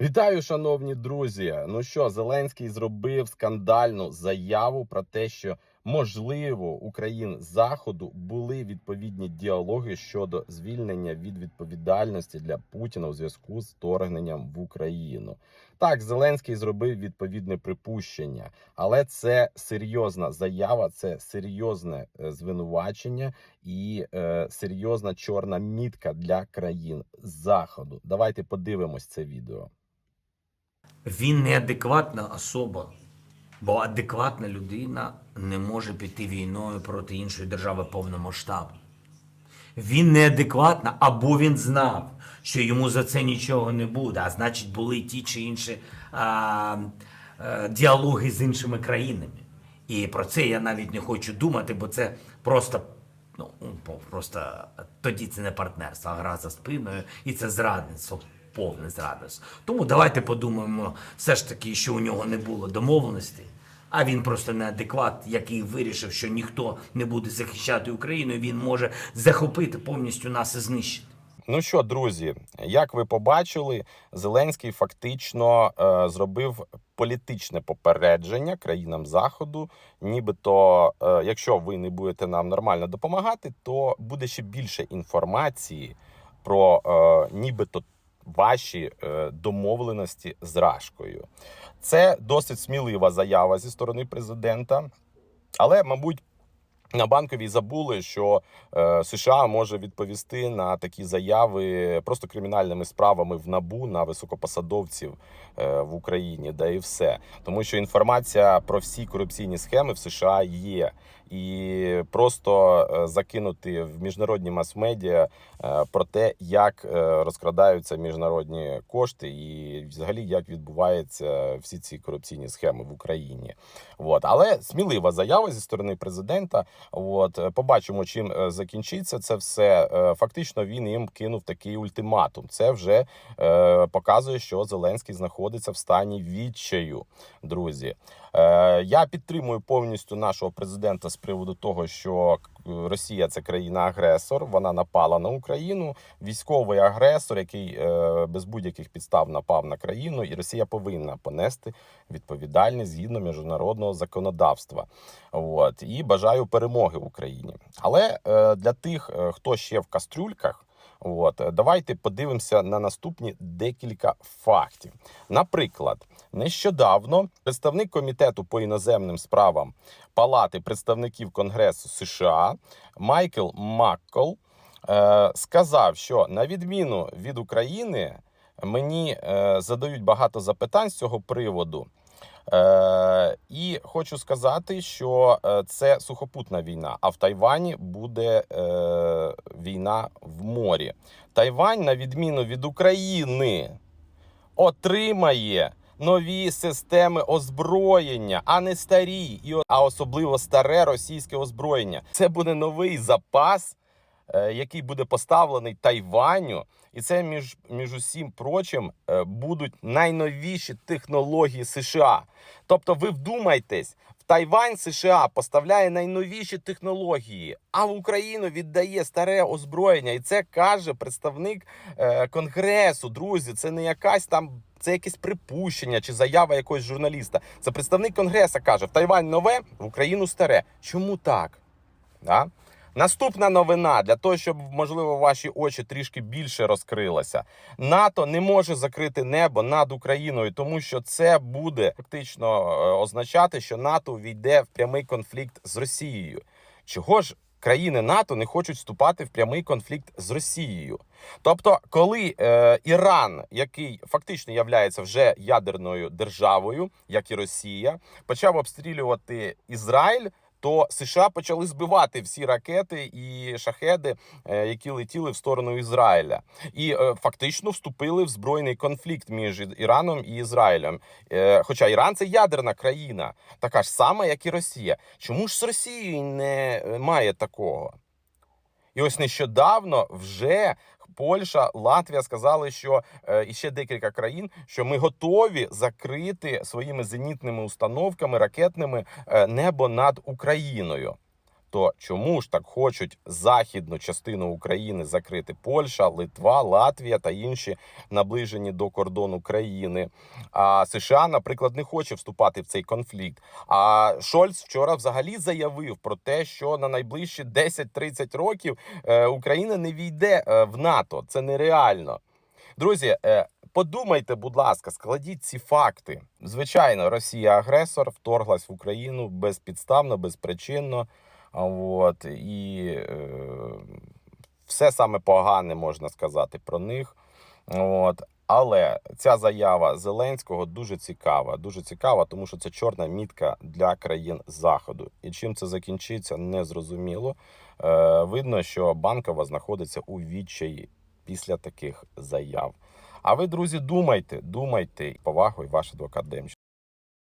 Вітаю, шановні друзі. Ну що, Зеленський зробив скандальну заяву про те, що можливо у країн заходу були відповідні діалоги щодо звільнення від відповідальності для Путіна у зв'язку з вторгненням в Україну. Так, Зеленський зробив відповідне припущення, але це серйозна заява, це серйозне е, звинувачення і е, серйозна чорна мітка для країн заходу. Давайте подивимось це відео. Він неадекватна особа, бо адекватна людина не може піти війною проти іншої держави повномасштабно. Він неадекватна, або він знав, що йому за це нічого не буде, а значить, були ті чи інші а, а, діалоги з іншими країнами. І про це я навіть не хочу думати, бо це просто. Ну, просто тоді це не партнерство, а гра за спиною, і це зрадництво, повне зрадництво. Тому давайте подумаємо все ж таки, що у нього не було домовленостей, а він просто неадекват, який вирішив, що ніхто не буде захищати Україну, і він може захопити повністю нас і знищити. Ну що, друзі, як ви побачили, Зеленський фактично е, зробив політичне попередження країнам заходу. Нібито, е, якщо ви не будете нам нормально допомагати, то буде ще більше інформації про е, нібито ваші е, домовленості з Рашкою. Це досить смілива заява зі сторони президента, але, мабуть. На банковій забули, що е, США може відповісти на такі заяви просто кримінальними справами в набу на високопосадовців е, в Україні, да і все, тому що інформація про всі корупційні схеми в США є, і просто е, закинути в міжнародні мас-медіа е, про те, як е, розкрадаються міжнародні кошти, і взагалі як відбуваються всі ці корупційні схеми в Україні. От. Але смілива заява зі сторони президента. От побачимо, чим закінчиться це все. Фактично він їм кинув такий ультиматум. Це вже показує, що Зеленський знаходиться в стані відчаю, друзі. Я підтримую повністю нашого президента з приводу того, що е, Росія це країна-агресор. Вона напала на Україну. Військовий агресор, який е, без будь-яких підстав напав на країну, і Росія повинна понести відповідальність згідно міжнародного законодавства. От і бажаю перемоги Україні. Але е, для тих, хто ще в кастрюльках. От е, давайте подивимося на наступні декілька фактів. Наприклад, нещодавно представник комітету по іноземним справам Палати представників Конгресу США Майкл Маккол е, сказав, що на відміну від України мені е, задають багато запитань з цього приводу. Е, і хочу сказати, що е, це сухопутна війна, а в Тайвані буде е, війна в морі. Тайвань, на відміну від України, отримає нові системи озброєння, а не старі, а особливо старе російське озброєння. Це буде новий запас. Е, Який буде поставлений Тайваню, і це між, між усім прочим е, будуть найновіші технології США. Тобто, ви вдумайтесь, в Тайвань США поставляє найновіші технології, а в Україну віддає старе озброєння. І це каже представник е, конгресу. Друзі, це не якась там. Це якесь припущення чи заява якогось журналіста. Це представник конгреса каже: в Тайвань нове, в Україну старе. Чому так? Да? Наступна новина для того, щоб можливо ваші очі трішки більше розкрилися. НАТО не може закрити небо над Україною, тому що це буде фактично е, означати, що НАТО війде в прямий конфлікт з Росією. Чого ж країни НАТО не хочуть вступати в прямий конфлікт з Росією? Тобто, коли е, Іран, який фактично являється вже ядерною державою, як і Росія, почав обстрілювати Ізраїль. То США почали збивати всі ракети і шахеди, е, які летіли в сторону Ізраїля, і е, фактично вступили в збройний конфлікт між Іраном і Ізраїлем. Е, Хоча Іран це ядерна країна, така ж сама, як і Росія. Чому ж з Росією не е, такого? І ось нещодавно вже Польща, Латвія сказали, що е, і ще декілька країн, що ми готові закрити своїми зенітними установками ракетними е, небо над Україною. То чому ж так хочуть західну частину України закрити Польща, Литва, Латвія та інші наближені до кордону країни? А США, наприклад, не хоче вступати в цей конфлікт. А Шольц вчора взагалі заявив про те, що на найближчі 10-30 років е, Україна не війде е, в НАТО. Це нереально. Друзі, е, подумайте, будь ласка, складіть ці факти. Звичайно, Росія агресор вторглась в Україну безпідставно, безпричинно. От, і е, все саме погане можна сказати про них. От. Але ця заява Зеленського дуже цікава. Дуже цікава, тому що це чорна мітка для країн Заходу. І чим це закінчиться, не зрозуміло. Е, видно, що банкова знаходиться у відчаї після таких заяв. А ви, друзі, думайте, думайте, повагою ваш адвокат Демченко.